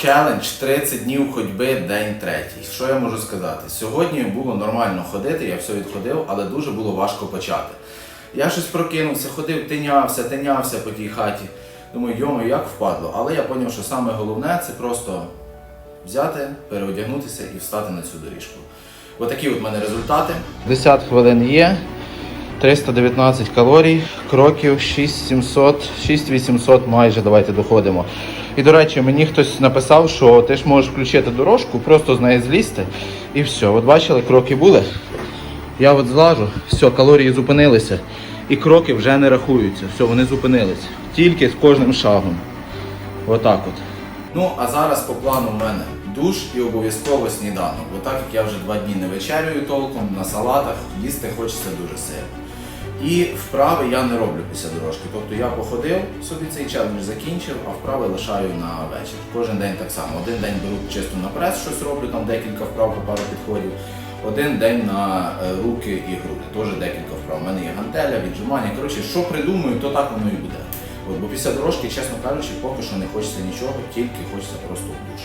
Челендж 30 днів ходьби, день третій. Що я можу сказати? Сьогодні було нормально ходити, я все відходив, але дуже було важко почати. Я щось прокинувся, ходив, тинявся, тинявся по тій хаті. Думаю, йомо, як впадло. Але я зрозумів, що саме головне це просто взяти, переодягнутися і встати на цю доріжку. Отакі от в мене результати. 10 хвилин є. 319 калорій, кроків 6700, 6800 майже давайте доходимо. І до речі, мені хтось написав, що ти ж можеш включити дорожку, просто з неї злізти і все. От бачили, кроки були. Я от злажу, все, калорії зупинилися. І кроки вже не рахуються. Все, вони зупинились. Тільки з кожним шагом. Отак от. Ну, а зараз по плану в мене душ і обов'язково сніданок. Бо так як я вже два дні не вечерюю толком, на салатах їсти хочеться дуже сильно. І вправи я не роблю після дорожки. Тобто я походив, собі цей челендж закінчив, а вправи лишаю на вечір. Кожен день так само. Один день беру чисто на прес, щось роблю, там декілька вправ по пару підходів. Один день на е, руки і груди. Теж декілька вправ. У мене є гантеля, віджимання. Коротше, що придумаю, то так воно і буде. От, бо після дорожки, чесно кажучи, поки що не хочеться нічого, тільки хочеться просто в душ.